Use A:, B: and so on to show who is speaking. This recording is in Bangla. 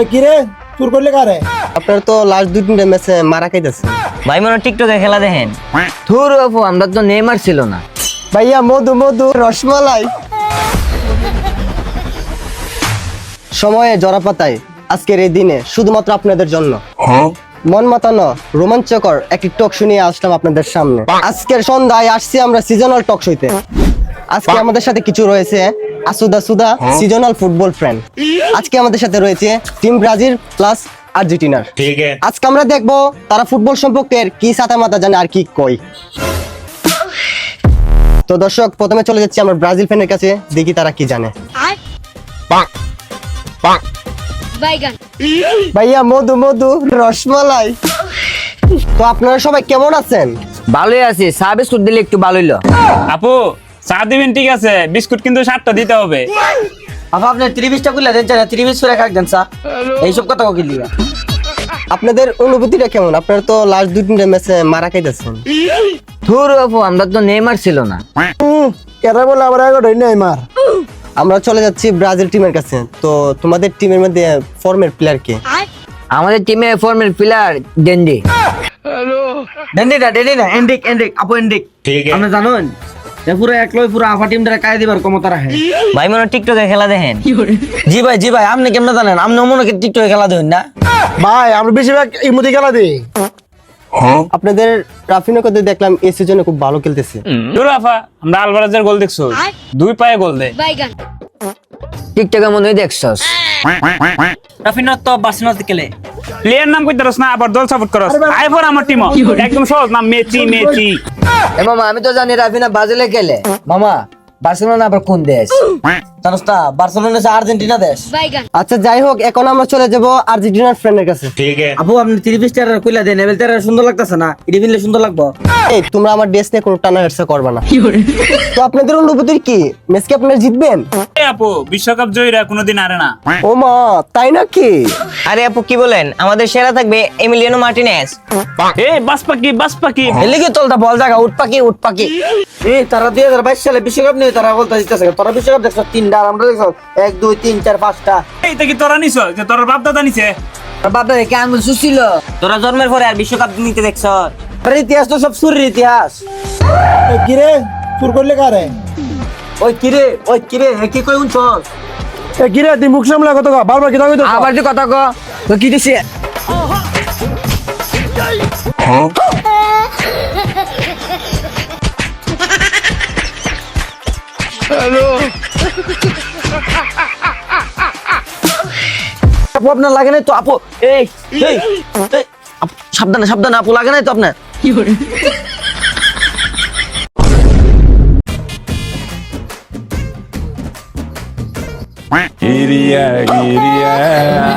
A: এ কিরে চুর করলে কারে?
B: আপনার তো লাস্ট দুই তিনটা ম্যাচে মারা খাইতেছে।
C: ভাই মনে টিকটকে খেলা দেখেন।
D: বাপু আমরা তো নেইমার ছিল না।
B: ভাইয়া মধু মধু রসমালাই। সময়ে জরা পাতায় আজকের এই দিনে শুধুমাত্র আপনাদের জন্য। মন মাতানো রোমাঞ্চকর একটি টক শুনিয়ে আসলাম আপনাদের সামনে। আজকের সন্ধ্যায় আসছি আমরা সিজনাল টক শইতে আজকে আমাদের সাথে কিছু রয়েছে। আসুদা সুদা সিজনাল ফুটবল ফ্রেন্ড আজকে আমাদের সাথে রয়েছে টিম ব্রাজিল প্লাস আর্জেন্টিনার। আজকে আমরা দেখব তারা ফুটবল সম্পর্কে কি সাথে মাথা জানে আর কি কই তো দর্শক প্রথমে চলে যাচ্ছি আমরা ব্রাজিল ফ্যানের কাছে দেখি তারা কি জানে। ভাইয়া মধু মধু রসমালাই। তো আপনারা সবাই কেমন আছেন?
D: ভালোই আছি। সার্ভিস দিলে একটু ভালোই
E: আপু চা দিবেন ঠিক আছে। বিস্কুট কিন্তু সাতটা দিতে হবে।
F: আপা আপনি ত্রিবিশটা কইলা দেন চা ত্রিবিশ করে খাক দেন চা এই সব কথা কোকিল দিবা?
B: আপনাদের অনুভূতিটা কেমন? আপনারা তো লাস্ট দুই তিনটা ম্যাচে মারা খাইতেছেন।
D: ধুর আপু আমরা তো নেইমার ছিল না।
A: এরা বলে আবার আগে ধরে নেইমার।
B: আমরা চলে যাচ্ছি ব্রাজিল টিমের কাছে। তো তোমাদের টিমের মধ্যে ফর্মের প্লেয়ার কে?
D: আমাদের টিমে ফর্মের প্লেয়ার ডেন্ডি
F: হ্যালো ডেন্ডি না ডেন্ডি না এন্ডিক এন্ডিক আপু এন্ডিক আপনি জানেন? এ পুরো একলাই পুরো আফা টিম কায় দিবার ক্ষমতা রাখে
C: ভাই মনে টিকটকে খেলা দেখেন।
F: জি ভাই জি ভাই আপনি কেমনে জানেন? আপনি মনে কি টিকটকে খেলা দেন না?
A: ভাই আমরা বেশিরভাগ ইমুদি খেলা দিই
B: আপনাদের রাফিনো দেখলাম এই সিজনে খুব ভালো খেলতেছে।
E: আমরা আলভারেজের গোল দেখছ। দুই পায়ে গোল দেয়
D: টিকটকে মনে হয় দেখছস।
F: রাফিনার তো বার্সেলোনাতে খেলে।
E: প্লেয়ার নাম কইতে না আবার দল সাপোর্ট করস। আইফোন আমার টিম একদম সহজ নাম মেচি মেচি
D: এ মামা আমি তো জানি রাফিনা ব্রাজিলে খেলে।
F: মামা বার্সেলোনা আবার কোন দেশ?
B: আচ্ছা যাই হোক এখন
F: না?
B: না। কি
E: আপু
C: কি বলেন? আমাদের সেরা থাকবে এমিলিয়ানো দুই
E: হাজার বাস পাকি বাস
F: কি বল জায়গা সালে বিশ্বকাপ নিয়ে তারা বলতে তারা বিশ্বকাপ দেখছ তিন তিনটা আর আমরা এক দুই তিন চার পাঁচটা।
E: এইটা কি তোরা নিছ? যে তোর বাপ দাদা নিছে
D: বাবা কে আঙ্গুল সুছিল
C: তোরা জন্মের পরে আর বিশ্বকাপ নিতে দেখছ?
F: আরে ইতিহাস তো সব সুরের ইতিহাস।
A: কিরে চুর করলে কারে?
F: ওই কিরে ওই কিরে এ কি কই উনছ
A: এ কিরে তুই মুখ সামলা কত কও? বারবার কি দাবি তো
D: আবার তুই কথা ক? তো কি দিছে?
F: আপু আপনার লাগে নাই তো আপু এই এই সাবধানে সাবধানে আপু লাগে নাই তো আপনার
G: কি করে Idiot, idiot.